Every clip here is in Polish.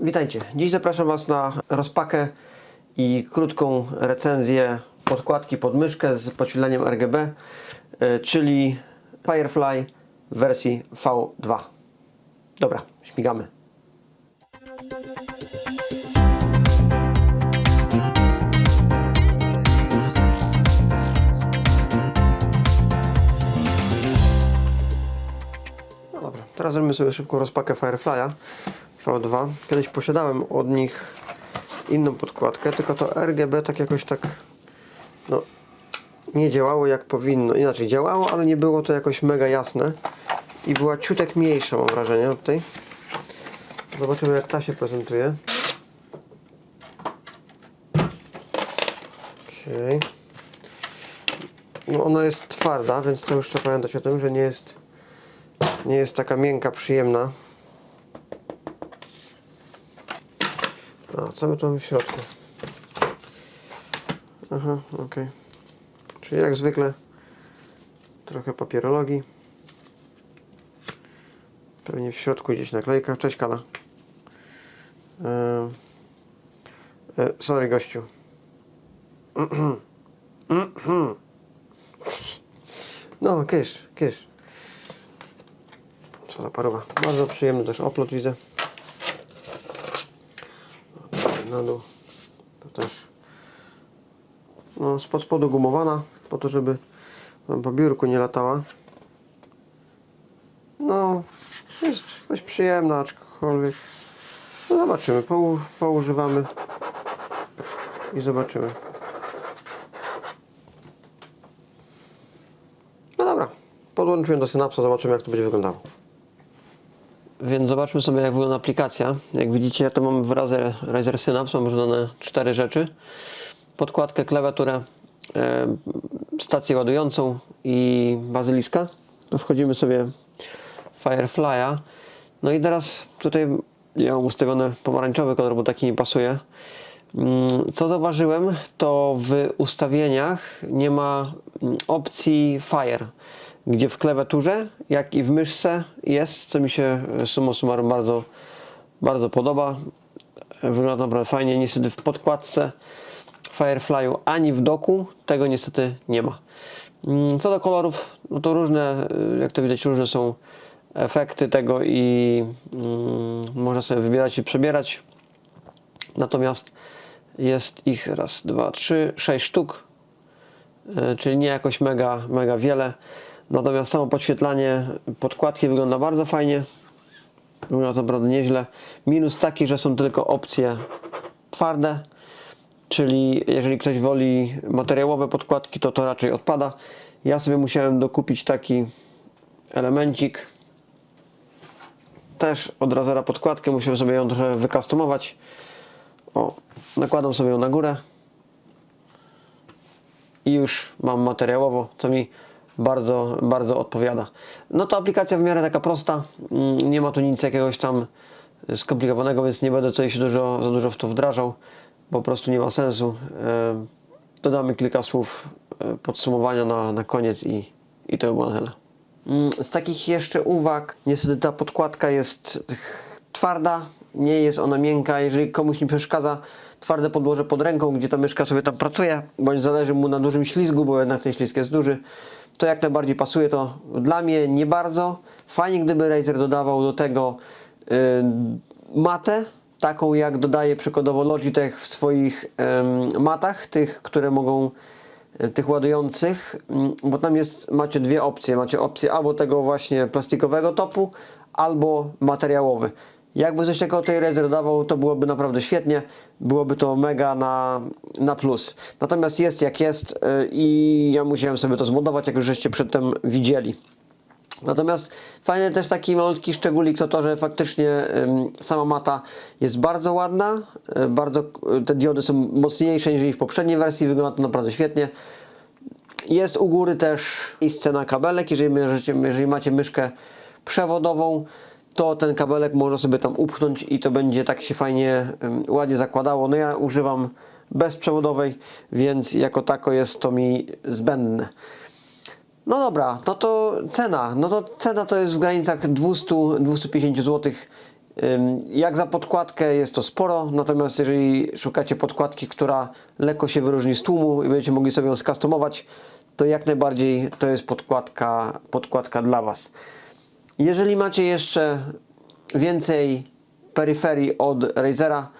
Witajcie. Dziś zapraszam Was na rozpakę i krótką recenzję podkładki pod myszkę z podświetleniem RGB, y, czyli Firefly w wersji V2. Dobra, śmigamy. No dobra, teraz zrobimy sobie szybką rozpakę Firefly'a V2. Kiedyś posiadałem od nich inną podkładkę, tylko to RGB tak jakoś tak no, nie działało jak powinno. Inaczej działało, ale nie było to jakoś mega jasne i była ciutek mniejsza mam wrażenie od tej. Zobaczymy jak ta się prezentuje. Okej. No ona jest twarda, więc to już trzeba pamiętać o tym, że nie jest nie jest taka miękka, przyjemna. A co my tu mamy w środku? Aha, okej. Czyli jak zwykle trochę papierologii. Pewnie w środku gdzieś naklejka. Cześć Kala. E, e, sorry gościu. No, kysz, kysz. Co za parowa. Bardzo przyjemny też oplot widzę. Na dół. To też no, spod spodu gumowana, po to, żeby po biurku nie latała. No, jest dość przyjemna, aczkolwiek no zobaczymy, Pou, poużywamy i zobaczymy. No dobra, podłączymy do synapsa, zobaczymy jak to będzie wyglądało. Więc zobaczmy sobie jak wygląda aplikacja. Jak widzicie ja to mam w Razer, Razer Synapse, mam dodane cztery rzeczy. Podkładkę, klawiaturę, e, stację ładującą i bazyliska. Wchodzimy sobie w Firefly'a. No i teraz tutaj ja mam ustawiony pomarańczowy kolor, bo taki mi pasuje. Mm, Co zauważyłem, to w ustawieniach nie ma mm, opcji Fire, gdzie w klawiaturze, jak i w myszce jest, co mi się e, summa summarum bardzo, bardzo podoba. Wygląda naprawdę fajnie. Niestety w podkładce Firefly'u ani w doku tego niestety nie ma. Mm, Co do kolorów, no to różne, y, jak to widać, różne są efekty tego i mm, można sobie wybierać i przebierać. Natomiast jest ich raz, dwa, trzy, sześć sztuk, e, czyli nie jakoś mega, mega wiele. Natomiast samo podświetlanie podkładki wygląda bardzo fajnie. Wygląda to naprawdę nieźle. Minus taki, że są tylko opcje twarde, czyli jeżeli ktoś woli materiałowe podkładki, to to raczej odpada. Ja sobie musiałem dokupić taki elemencik. Też od Razera podkładkę, musiałem sobie ją trochę wykustomować. O, nakładam sobie ją na górę i już mam materiałowo, co mi bardzo, bardzo odpowiada. No to aplikacja w miarę taka prosta, mm, nie ma tu nic jakiegoś tam skomplikowanego, więc nie będę tutaj się dużo, za dużo w to wdrażał, po prostu nie ma sensu. E, Dodamy kilka słów e, podsumowania na, na koniec i, i to by było na tyle. Mm, Z takich jeszcze uwag, niestety ta podkładka jest twarda, nie jest ona miękka. Jeżeli komuś nie przeszkadza twarde podłoże pod ręką, gdzie ta myszka sobie tam pracuje, bądź zależy mu na dużym ślizgu, bo jednak ten ślizg jest duży, to jak najbardziej pasuje to dla mnie nie bardzo. Fajnie gdyby Razer dodawał do tego yy, matę, taką jak dodaje przykładowo Logitech w swoich em, matach, tych, które mogą e, tych ładujących, mm, bo tam jest, macie dwie opcje. Macie opcję albo tego właśnie plastikowego topu, albo materiałowy. Jakby coś takiego tej Razer dawał, to byłoby naprawdę świetnie. Byłoby to mega na, na plus. Natomiast jest jak jest e, i ja musiałem sobie to zmodować, jak już żeście przedtem widzieli. Natomiast fajny też taki malutki szczególik to to, że faktycznie sama mata jest bardzo ładna, y, bardzo, y, te diody są mocniejsze niż w poprzedniej wersji, wygląda to naprawdę świetnie. Jest u góry też i scena kabelek, jeżeli, jeżeli macie myszkę przewodową, to ten kabelek można sobie tam upchnąć i to będzie tak się fajnie, ładnie zakładało. No ja używam bezprzewodowej, więc jako tako jest to mi zbędne. No dobra, no to cena. No to cena to jest w granicach 200-250 zł. Jak za podkładkę jest to sporo, natomiast jeżeli szukacie podkładki, która lekko się wyróżni z tłumu i będziecie mogli sobie ją skustomować, to jak najbardziej to jest podkładka, podkładka dla Was. Jeżeli macie jeszcze więcej peryferii od Razera,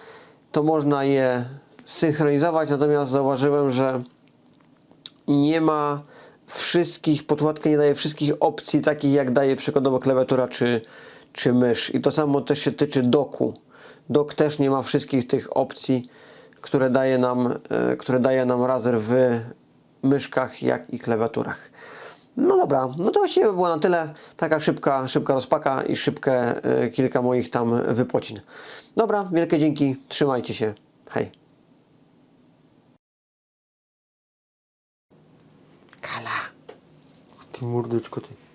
to można je synchronizować, natomiast zauważyłem, że nie ma wszystkich, podkładka nie daje wszystkich opcji takich jak daje przykładowo klawiatura czy, czy mysz. I to samo też się tyczy doku. Dok też nie ma wszystkich tych opcji, które daje nam, e, które daje nam Razer w myszkach jak i klawiaturach. No dobra, no to właściwie było na tyle. Taka szybka, szybka rozpaka i szybkie e, kilka moich tam wypocin. Dobra, wielkie dzięki, trzymajcie się. Hej. Kala. Ty mordeczko ty.